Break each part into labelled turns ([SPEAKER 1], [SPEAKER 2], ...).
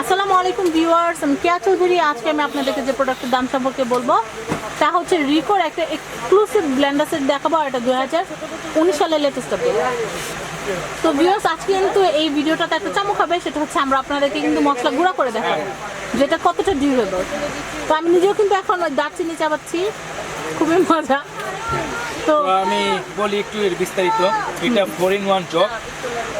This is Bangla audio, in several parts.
[SPEAKER 1] আসসালামু আলাইকুম ভিউয়ার্স, আমি কেয়া চৌধুরী। আজকে আমি আপনাদেরকে যে প্রোডাক্টের দাম সম্পর্কে বলব, তা হচ্ছে রিকোর একটা এক্সক্লুসিভ ব্লেন্ডার সেট দেখাবো এটা দু হাজার উনিশ সালের লেটেস্ট তো ভিউয়ার্স, আজকে কিন্তু এই ভিডিওটাতে একটা চমক হবে, সেটা হচ্ছে আমরা আপনাদেরকে কিন্তু মশলা গুঁড়া করে দেখাবো, যেটা কতটা ডিউরেবল তো আমি নিজেও কিন্তু এখন ওই দারচিনি চাবাচ্ছি খুবই মজা। তো
[SPEAKER 2] আমি বলি একটু বিস্তারিত, এটা ফোর ইন ওয়ান জব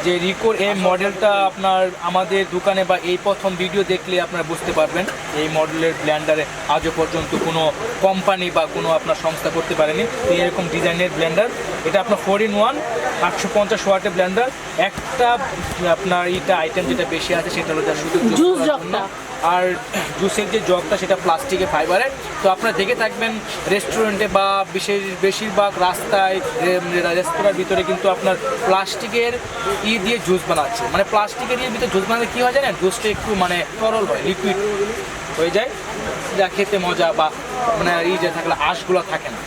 [SPEAKER 2] যে রিকোর এই মডেলটা আপনার আমাদের দোকানে বা এই প্রথম ভিডিও দেখলে আপনারা বুঝতে পারবেন। এই মডেলের ব্ল্যান্ডারে আজও পর্যন্ত কোনো কোম্পানি বা কোনো আপনার সংস্থা করতে পারেনি। এরকম ডিজাইনের ব্ল্যান্ডার এটা আপনার ফোর ইন ওয়ান আটশো পঞ্চাশ ওয়াটের ব্ল্যান্ডার একটা আপনার এইটা আইটেম যেটা বেশি আছে সেটা হলো শুধু আর জুসের যে জগটা সেটা প্লাস্টিকে ফাইবারের তো আপনারা দেখে থাকবেন রেস্টুরেন্টে বা বিশেষ বেশিরভাগ রাস্তায় রেস্তোরাঁর ভিতরে কিন্তু আপনার প্লাস্টিকের ই দিয়ে জুস বানাচ্ছে। মানে প্লাস্টিকের ইয়ের ভিতরে জুস বানালে কী হয় জানেন? জুসটা একটু মানে তরল হয় লিকুইড হয়ে যায়। যা খেতে মজা বা মানে এই যে থাকলে আঁশগুলো থাকে না।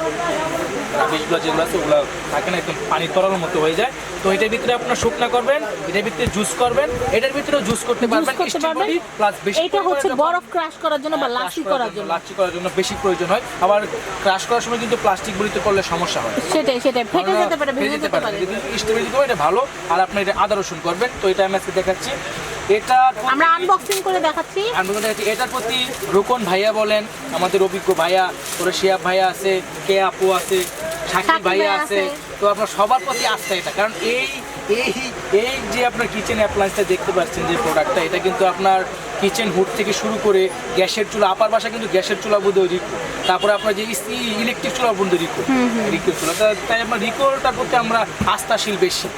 [SPEAKER 2] রাবিশগুলো যেগুলো আছে ওগুলো থাকে না একদম পানি তরল মতো হয়ে যায়। তো এটার ভিতরে আপনার শুকনা করবেন এটার ভিতরে জুস করবেন এটার ভিতরেও জুস করতে পারবেন প্লাস বেশি
[SPEAKER 1] এটা হচ্ছে বরফ ক্রাশ করার জন্য বা
[SPEAKER 2] হ্যাঁ, crush
[SPEAKER 1] করার জন্য।
[SPEAKER 2] লাচ্ছি করার জন্য বেশি প্রয়োজন হয়। আবার ক্রাশ করার সময় কিন্তু প্লাস্টিক গুলিতে করলে সমস্যা হয়।
[SPEAKER 1] সেটাই সেটাই ফেটে যেতে পারে ভেঙে যেতে পারে।
[SPEAKER 2] যদি দিতে এটা ভালো। আর আপনি এটা আদা রসুন করবেন। তো এটা আমি আজকে দেখাচ্ছি। এটা
[SPEAKER 1] আমরা আনবক্সিং করে দেখাচ্ছি।
[SPEAKER 2] আনবক্সিং দেখাচ্ছি। এটার প্রতি রোকন ভাইয়া বলেন আমাদের অভিজ্ঞ ভাইয়া তোর শিয়াব ভাইয়া আছে কে আপু আছে শাকিব ভাইয়া আছে। তো আপনার সবার প্রতি আস্থা এটা। কারণ এই এই এই যে আপনার কিচেন অ্যাপ্লায়েন্সটা দেখতে পাচ্ছেন যে প্রোডাক্টটা এটা কিন্তু আপনার কিচেন হুড থেকে শুরু করে গ্যাসের চুলা আপার বাসা কিন্তু গ্যাসের চুলা বোধ রিকো তারপরে আপনার যে ইলেকট্রিক চুলা বন্ধু রিকো রিকো চুলা। তাই আপনার রিকোটার প্রতি আমরা আস্থাশীল বেশি।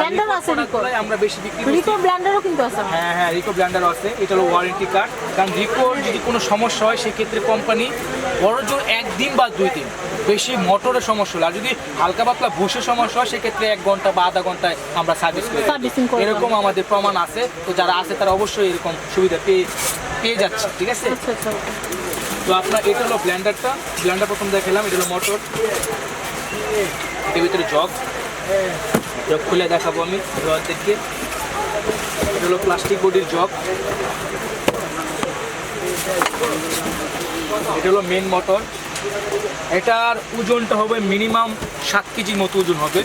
[SPEAKER 1] blender আছে রিকোর।
[SPEAKER 2] আমরা বেশি বিক্রি
[SPEAKER 1] রিকো ব্ল্যান্ডারও কিন্তু আছে
[SPEAKER 2] হ্যাঁ হ্যাঁ রিকো ব্ল্যান্ডার আছে। এটা হলো ওয়ারেন্টি কার্ড কারণ রিকোর যদি কোনো সমস্যা হয় সেক্ষেত্রে কোম্পানি বড় জোর একদিন বা দুই দিন। বেশি মোটরের সমস্যা হলে। আর যদি হালকা পাতলা বুসের সমস্যা হয় সেক্ষেত্রে এক ঘণ্টা বা আধা ঘন্টায় আমরা সার্ভিস করি এরকম আমাদের প্রমাণ আছে। তো যারা আছে তারা অবশ্যই এরকম সুবিধা পেয়ে পেয়ে যাচ্ছে ঠিক আছে?
[SPEAKER 1] আচ্ছা আচ্ছা
[SPEAKER 2] তো আপনার এটা হলো ব্ল্যান্ডারটা ব্ল্যান্ডার প্রথম দেখালাম এটা হলো মোটর এর ভিতরে জগ জগ খুলে দেখাবো আমি জগদেরকে এটা হলো প্লাস্টিক বডির জগ এটা হলো মেন মোটর এটার ওজনটা হবে মিনিমাম সাত কেজির মতো ওজন হবে।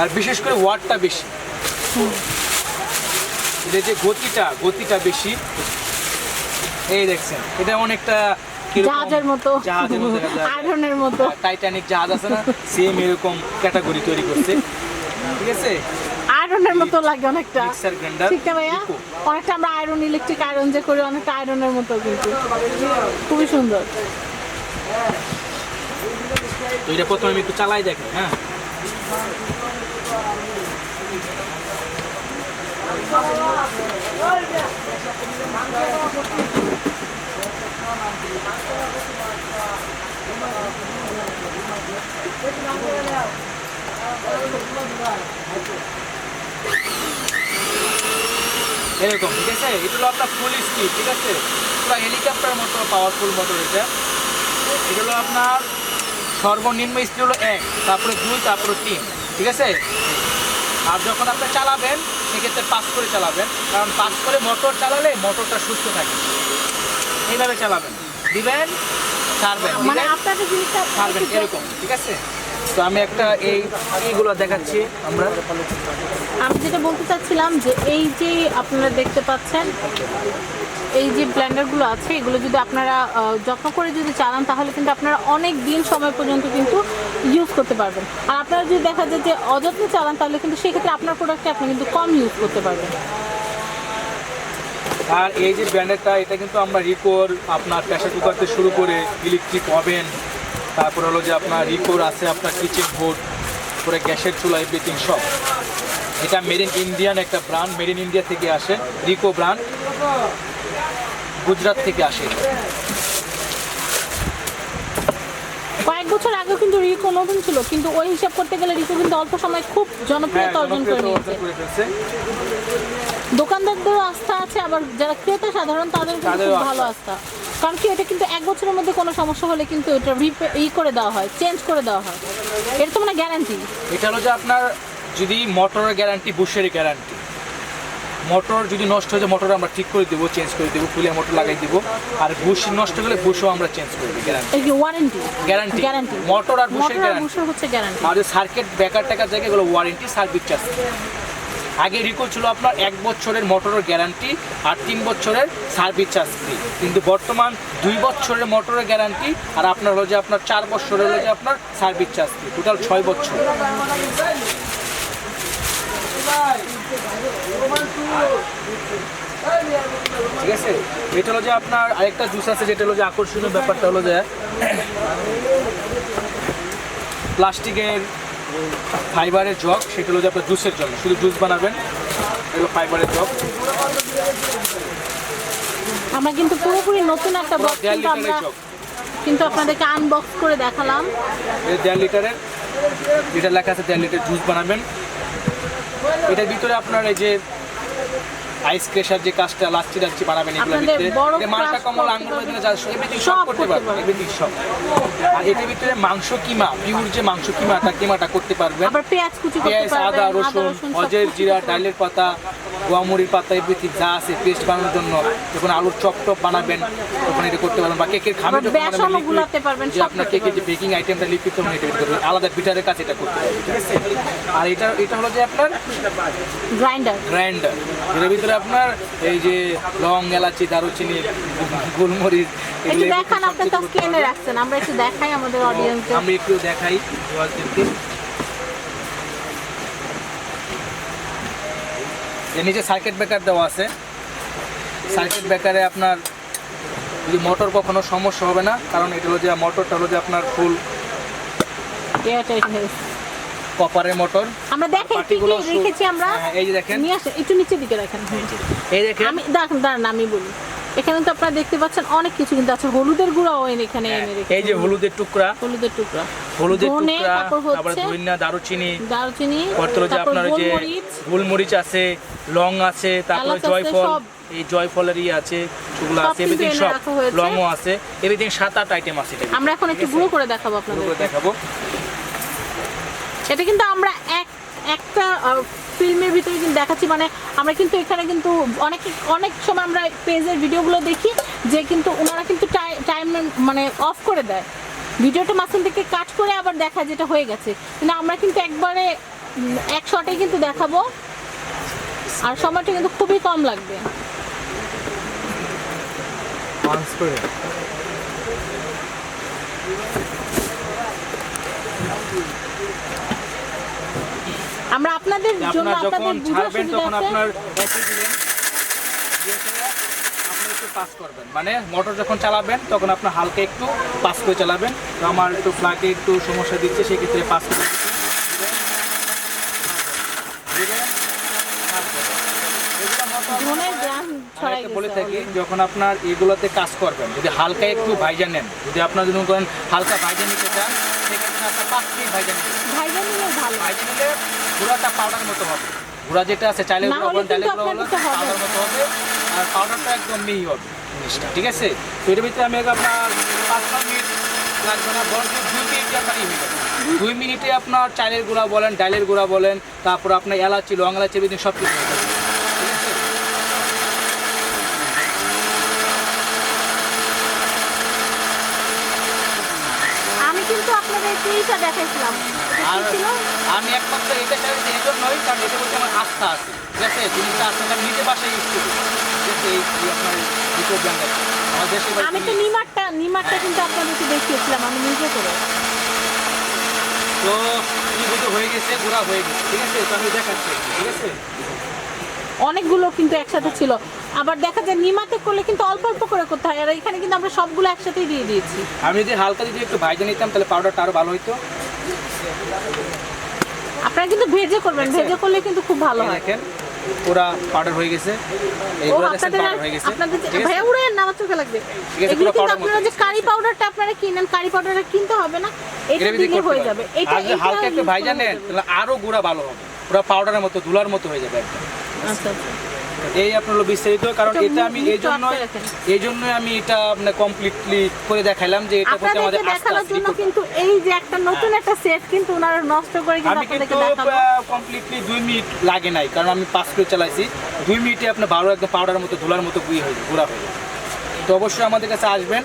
[SPEAKER 2] আর বিশেষ করে ওয়াটটা বেশি। এটা যে গতিটা গতিটা বেশি। এই দেখছেন এটা অনেকটা
[SPEAKER 1] জাহাজের মতো।
[SPEAKER 2] জাহাজের মতো
[SPEAKER 1] আয়রনের মতো।
[SPEAKER 2] টাইটানিক জাহাজ আছে না সেম এরকম ক্যাটাগরি তৈরি করছে। ঠিক আছে?
[SPEAKER 1] আয়রনের মতো লাগে অনেকটা।
[SPEAKER 2] মিক্সার গ্রাইন্ডার
[SPEAKER 1] ঠিক না ভাইয়া? অনেকটা আমরা আয়রন ইলেকট্রিক আয়রন যে করি অনেকটা আয়রনের মতো কিন্তু। খুবই সুন্দর।
[SPEAKER 2] তো এটা প্রথমে আমি একটু চালাই দেখেন হ্যাঁ। এরকম, ঠিক আছে? এটা হলো আপনার ফুল স্পিড ঠিক আছে? পুরো হেলিকপ্টার মতো পাওয়ারফুল মোটর এটা। এটা হলো আপনার সর্বনিম্ন স্পিড হলো এক তারপরে দুই তারপরে তিন ঠিক আছে? আর যখন আপনি চালাবেন সেক্ষেত্রে পাস করে চালাবেন কারণ পাস করে মোটর চালালে মোটরটা সুস্থ থাকে। এইভাবে চালাবেন। দিবেন ছাড়বেন
[SPEAKER 1] মানে
[SPEAKER 2] ছাড়বেন এরকম ঠিক আছে? তো আমি একটা এই এইগুলো দেখাচ্ছি আমরা।
[SPEAKER 1] আমি যেটা বলতে চাচ্ছিলাম যে এই যে আপনারা দেখতে পাচ্ছেন এই যে ব্লেন্ডারগুলো আছে এগুলো যদি আপনারা যত্ন করে যদি চালান তাহলে কিন্তু আপনারা অনেক দিন সময় পর্যন্ত কিন্তু ইউজ করতে পারবেন। আর আপনারা যদি দেখা যায় যে অযত্নে চালান তাহলে কিন্তু সেক্ষেত্রে আপনার প্রোডাক্টে আপনি কিন্তু কম ইউজ করতে পারবেন।
[SPEAKER 2] আর এই যে ব্র্যান্ডেরটা এটা কিন্তু আমরা রিকোর আপনার প্রেশার কুকার থেকে শুরু করে ইলেকট্রিক ওভেন তারপর হলো যে আপনার রিকোর আছে আপনার কিচেন বোর্ড পরে গ্যাসের চুলা এভরিথিং সব। এটা মেড ইন ইন্ডিয়ান একটা ব্র্যান্ড মেড ইন ইন্ডিয়া থেকে আসে রিকো ব্র্যান্ড গুজরাট থেকে আসে।
[SPEAKER 1] কয়েক বছর আগেও কিন্তু রিকো নতুন ছিল কিন্তু ওই হিসাব করতে গেলে রিকো কিন্তু অল্প সময় খুব
[SPEAKER 2] হ্যাঁ
[SPEAKER 1] জনপ্রিয়তা অর্জন করে নিয়েছে।
[SPEAKER 2] অর্জন করে ফেলছে।
[SPEAKER 1] দোকানদারদেরও আস্থা আছে আবার যারা ক্রেতা সাধারণ তাদের খুব ভালো আস্থা। কারণ কি এটা কিন্তু এক বছরের মধ্যে কোনো সমস্যা হলে কিন্তু এটা ই করে দেওয়া হয় চেঞ্জ করে দেওয়া হয়। এটা তো মানে গ্যারান্টি
[SPEAKER 2] এটা হলো যে আপনার যদি মোটরের গ্যারান্টি বুশের গ্যারান্টি মোটর যদি নষ্ট হয়ে যায় মোটর আমরা ঠিক করে দেবো চেঞ্জ করে দেবো ফুলে মোটর লাগাই দেবো। আর বুশ নষ্ট হলে বুশও আমরা চেঞ্জ করে দিই গ্যারান্টি
[SPEAKER 1] এই যে ওয়ারেন্টি
[SPEAKER 2] Guarantee।
[SPEAKER 1] গ্যারান্টি
[SPEAKER 2] মোটর আর বুশের।
[SPEAKER 1] বুশের হচ্ছে গ্যারান্টি
[SPEAKER 2] আর সার্কিট ব্যাকার টাকার জায়গায় এগুলো ওয়ারেন্টি সার্ভিস চার্জ আগে রিকল ছিল আপনার এক বছরের মোটরের গ্যারান্টি আর তিন বছরের সার্ভিস চার্জ ফ্রি কিন্তু বর্তমান দুই বছরের মোটরের গ্যারান্টি আর আপনার হলো যে আপনার চার বছরের হলো যে আপনার সার্ভিস চার্জ ফ্রি টোটাল ছয় বছর। ঠিক আছে? এটা হলো যে আপনার আরেকটা জুস আছে, যেটা হলো যে আকর্ষণীয় ব্যাপারটা হলো যে প্লাস্টিকের ফাইবারের জগ সেগুলো যে আপনার জুসের জন্য শুধু জুস বানাবেন এগুলো ফাইবারের জগ।
[SPEAKER 1] আমরা কিন্তু পুরোপুরি নতুন একটা বক্স কিন্তু আমরা কিন্তু আপনাদেরকে আনবক্স করে দেখালাম।
[SPEAKER 2] এই দেড় লিটারের। যেটা লেখা আছে দেড় লিটার জুস বানাবেন। এটার ভিতরে আপনার এই যে আইস ক্রেশার যে কাজটা লাচ্ছি লাচ্ছি বানাবেন
[SPEAKER 1] এগুলো
[SPEAKER 2] ভিতরে মালটা কমল আঙ্গুর
[SPEAKER 1] পারবেন।
[SPEAKER 2] দিলে যা এভরিথিং
[SPEAKER 1] সব
[SPEAKER 2] সব করতে পারবেন
[SPEAKER 1] পারবেন।
[SPEAKER 2] এভরিথিং সব আর এটার ভিতরে মাংস কিমা পিউর যে মাংস কিমাটা কিমাটা করতে পারবেন
[SPEAKER 1] আবার পেঁয়াজ কুচি করতে
[SPEAKER 2] পেঁয়াজ আদা রসুন অজের জিরা ডালের পাতা গোয়ামুড়ির পাতা এভরিথিং যা আছে পেস্ট বানানোর জন্য যখন আলুর চপ টপ বানাবেন তখন এটা করতে পারবেন বা কেকের খামে যে আপনার কেকের যে বেকিং আইটেমটা লিকুইড তখন এটা করতে পারবেন আলাদা বিটারের কাছে এটা করতে পারবেন আর এটা এটা হলো যে আপনার
[SPEAKER 1] গ্রাইন্ডার
[SPEAKER 2] গ্রাইন্ডার এর ভিতরে আপনার এই যে লং এলাচি দারুচিনি গোলমরিচ
[SPEAKER 1] একটু দেখান আপনি তো রাখছেন আমরা একটু দেখাই আমাদের অডিয়েন্সকে
[SPEAKER 2] আমি একটু দেখাই এর নিচে সার্কিট ব্রেকার দেওয়া আছে। সার্কিট ব্রেকারে আপনার যদি মোটর কখনো সমস্যা হবে না কারণ এটা হলো যে মোটরটা হলো যে আপনার ফুল কপারের মোটর
[SPEAKER 1] আমরা দেখেন কি কি রেখেছি আমরা?
[SPEAKER 2] হ্যাঁ, এই যে দেখেন।
[SPEAKER 1] নিয়ে আসে একটু নিচে দিকে রাখেন
[SPEAKER 2] এই দেখেন।
[SPEAKER 1] আমি দাঁড়ান আমি বলি। এখানে তো আপনারা দেখতে পাচ্ছেন অনেক কিছু কিন্তু আছে। হলুদের গুঁড়াও এখানে এনে রেখেছি।
[SPEAKER 2] হ্যাঁ, এই যে হলুদের টুকরা
[SPEAKER 1] হলুদের টুকরা।
[SPEAKER 2] হলুদের টুকরা
[SPEAKER 1] তারপর
[SPEAKER 2] ধনিয়া দারুচিনি
[SPEAKER 1] দারচিনি
[SPEAKER 2] তারপর যে আপনার যে
[SPEAKER 1] গোলমরিচ।
[SPEAKER 2] আছে লং আছে তারপরে জয়ফল এই জয়ফলের ইয়ে আছে সেগুলো আছে এভরিথিং সব। লংও আছে এভরিথিং সাত আট আইটেম আছে
[SPEAKER 1] আমরা এখন একটু গুঁড়ো করে দেখাবো আপনাদের
[SPEAKER 2] দেখাবো।
[SPEAKER 1] এটা কিন্তু আমরা একটা ফিল্মের ভিতরে কিন্তু দেখাচ্ছি মানে আমরা কিন্তু এখানে কিন্তু অনেক অনেক সময় আমরা পেজের ভিডিওগুলো দেখি, যে কিন্তু ওনারা কিন্তু টাইম মানে অফ করে দেয়। ভিডিওটা মাঝখান থেকে কাট করে আবার দেখা যেটা হয়ে গেছে। কিন্তু আমরা কিন্তু একবারে এক শটে কিন্তু দেখাবো। আর সময়টা কিন্তু খুবই কম লাগবে। আমরা আপনাদের জন্য
[SPEAKER 2] আপনার যখন
[SPEAKER 1] আপনাদের বুঝার
[SPEAKER 2] ছাড়বেন তখন আপনার পাস করবেন। মানে মোটর যখন চালাবেন তখন আপনার হালকা একটু পাস করে চালাবেন। তো আমার একটু ফ্লাকে একটু সমস্যা দিচ্ছে সেক্ষেত্রে পাস করে দিচ্ছি। দিবেন, তারপরে। এগুলো মোটর
[SPEAKER 1] ধনের গ্রাম
[SPEAKER 2] আমি
[SPEAKER 1] ছড়াই
[SPEAKER 2] একটা বলে থাকি যখন আপনার এগুলোতে কাজ করবেন যদি হালকা একটু ভাইজা নেন যদি আপনার যদি করেন হালকা ভাইজা নিতে চান সেক্ষেত্রে আপনার পাঁচ মিনিট ভাইজা নেবেন
[SPEAKER 1] ভাইজান নিলে ভালো।
[SPEAKER 2] ভাইজা নিলে গুঁড়াটা পাউডার মতো হবে। গুঁড়া যেটা আছে চাইলে গুঁড়া বলেন চাইলে গুঁড়া বলেন
[SPEAKER 1] আপনার দিতে হবে।
[SPEAKER 2] পাউডার মতো হবে। আর পাউডারটা একদম মিহি হবে। জিনিসটা ঠিক আছে? তো এর ভিতরে আমি আপনার পাঁচ ছ মিনিট লাগবে না বরং দুই মিনিটে আপনার হয়ে যাবে। দুই মিনিটে আপনার চালের গুঁড়া বলেন ডালের গুঁড়া বলেন তারপর আপনার এলাচি লং এলাচি সব কিছু হয়ে যাবে ঠিক আছে
[SPEAKER 1] আমি দেখাইছিলাম
[SPEAKER 2] আর আমি একমাত্র এটা চাইছি এই জন্যই কারণ এটা বলতে আমার আস্থা আছে। ঠিক আছে জিনিসটা আমি নিজে বাসায় ইউজ করি। ঠিক আছে এই এই আপনার আমার
[SPEAKER 1] আমি তো নিমারটা নিমারটা কিন্তু আপনাদেরকে দেখিয়েছিলাম আমি নিজে করে।
[SPEAKER 2] তো হয়ে গেছে ঘোরা হয়ে গেছে। ঠিক আছে তো আমি দেখাচ্ছি। ঠিক আছে?
[SPEAKER 1] অনেকগুলো কিন্তু একসাথে ছিল। আবার দেখা যায় নিমাতে করলে কিন্তু অল্প অল্প করে করতে হয় আর এখানে কিন্তু আমরা সবগুলো একসাথেই দিয়ে দিয়েছি।
[SPEAKER 2] আমি যদি হালকা যদি একটু ভাইজে নিতাম তাহলে পাউডারটা আরও ভালো হতো
[SPEAKER 1] আপনারা কিন্তু ভেজে করবেন ভেজে করলে কিন্তু খুব ভালো হয়।
[SPEAKER 2] দেখেন পুরা পাউডার হয়ে গেছে। এইগুলো দেখেন পাউডার হয়ে গেছে।
[SPEAKER 1] আপনাদের ভাইয়া উড়ে না আমার চোখে লাগবে। এগুলো
[SPEAKER 2] পুরো
[SPEAKER 1] কিন্তু আপনারা যে কারি পাউডারটা আপনারা কিনেন কারি পাউডারটা কিনতে হবে না এটা দিলে হয়ে যাবে। এটা
[SPEAKER 2] যদি হালকা একটু
[SPEAKER 1] use
[SPEAKER 2] ভাইজা নেন তাহলে আরও গুঁড়া ভালো হবে। পুরো পাউডারের মতো ধুলার মতো হয়ে যাবে একদম।
[SPEAKER 1] আচ্ছা আচ্ছা।
[SPEAKER 2] এই আপনার হলো বিস্তারিত কারণ
[SPEAKER 1] এটা
[SPEAKER 2] এটা আমি এই জন্য এই জন্যই আমি এটা আপনার কমপ্লিটলি করে দেখাইলাম যে এটা প্রতি আমাদের
[SPEAKER 1] দেখানোর জন্য কিন্তু এই যে একটা নতুন একটা সেট কিন্তু ওনারা নষ্ট করে কিন্তু আপনাদেরকে দেখাবো।
[SPEAKER 2] কমপ্লিটলি দুই মিনিট লাগে নাই কারণ আমি পাস করে চালাইছি। দুই মিনিটে আপনার বারো একদম পাউডারের মতো ধুলার মতো গুই হয়ে গুঁড়া হয়ে তো অবশ্যই আমাদের কাছে আসবেন।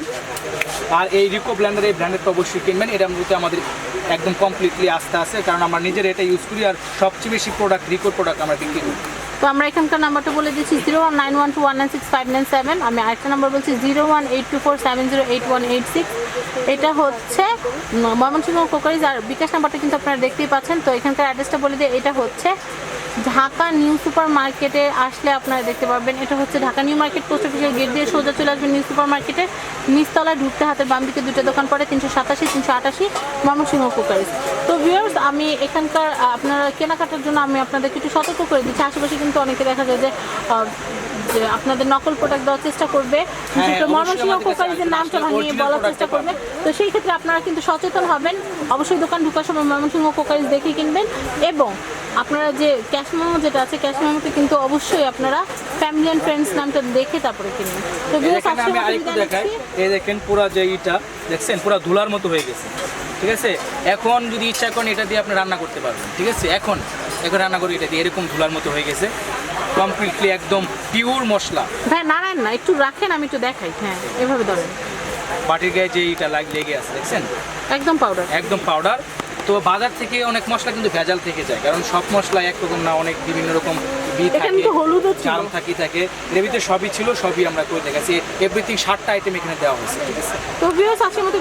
[SPEAKER 2] আর এই রিকো ব্ল্যান্ডার এই ব্র্যান্ডেরটা অবশ্যই কিনবেন। এটার মধ্যে আমাদের একদম কমপ্লিটলি আস্থা আছে কারণ আমরা নিজের এটা ইউজ করি আর সবচেয়ে বেশি প্রোডাক্ট রিকোর প্রোডাক্ট আমরা বিক্রি করি।
[SPEAKER 1] তো আমরা এখানকার নাম্বারটা বলে দিচ্ছি zero one nine one two one nine six five nine seven আমি আরেকটা নাম্বার বলছি zero one eight two four seven zero eight one eight six এটা হচ্ছে ময়মনসিংহ কোকারিজ আর বিকাশ নাম্বারটা কিন্তু আপনারা দেখতেই পাচ্ছেন। তো এখানকার অ্যাড্রেসটা বলে দিয়ে এটা হচ্ছে ঢাকা নিউ সুপার মার্কেটে আসলে আপনারা দেখতে পাবেন এটা হচ্ছে ঢাকা নিউ মার্কেট পোস্ট অফিসের গেট দিয়ে সোজা চলে আসবেন নিউ সুপার মার্কেটে নিচতলায় ঢুকতে হাতের বাম দিকে দুটো দোকান পড়ে, তিনশো সাতাশি, তিনশো আটাশি ময়মনসিংহ কুকারিস। তো ভিউয়ার্স আমি এখানকার আপনারা কেনাকাটার জন্য আমি আপনাদেরকে একটু সতর্ক করে দিচ্ছি। আশেপাশে কিন্তু অনেকে দেখা যায় যে যে আপনাদের নকল প্রোডাক্ট দেওয়ার চেষ্টা করবে
[SPEAKER 2] হ্যাঁ,
[SPEAKER 1] ময়মনসিংহ কোকারিজের নামটা ভাঙিয়ে বলার চেষ্টা করবে। তো সেই ক্ষেত্রে আপনারা কিন্তু সচেতন হবেন অবশ্যই দোকান ঢুকার সময় ময়মনসিংহ কোকারিজ দেখে কিনবেন এবং আপনারা যে ক্যাশ মেমো যেটা আছে ক্যাশ মেমোতে কিন্তু অবশ্যই আপনারা ফ্যামিলি অ্যান্ড ফ্রেন্ডস নামটা দেখে তারপরে কিনবেন। তো
[SPEAKER 2] আমি আরেকটু দেখাই। এই দেখেন পুরো যে ইটা দেখছেন? পুরো ধুলার মতো হয়ে গেছে। ঠিক আছে? এখন যদি ইচ্ছা করেন এটা দিয়ে আপনি রান্না করতে পারবেন। ঠিক আছে? এখন এখন রান্না করি এটা দিয়ে এরকম ধুলার মতো হয়ে গেছে। কমপ্লিটলি একদম পিওর মশলা।
[SPEAKER 1] ভাই নারায়ণ না একটু রাখেন আমি একটু দেখাই। হ্যাঁ এভাবে ধরেন।
[SPEAKER 2] বাটির গায়ে যে ইটা লাগ লেগে আছে দেখছেন?
[SPEAKER 1] একদম পাউডার
[SPEAKER 2] একদম পাউডার তো বাজার থেকে অনেক মশলা কিন্তু ভেজাল থেকে যায় কারণ সব মশলা একরকম না অনেক বিভিন্ন রকম। চাল থাকি থাকে। এর ভিতরে সবই ছিল সবই আমরা করে দেখাচ্ছি। এভরিথিং ষাটটা আইটেম এখানে দেওয়া হয়েছে ঠিক আছে?
[SPEAKER 1] তো আজকের মতো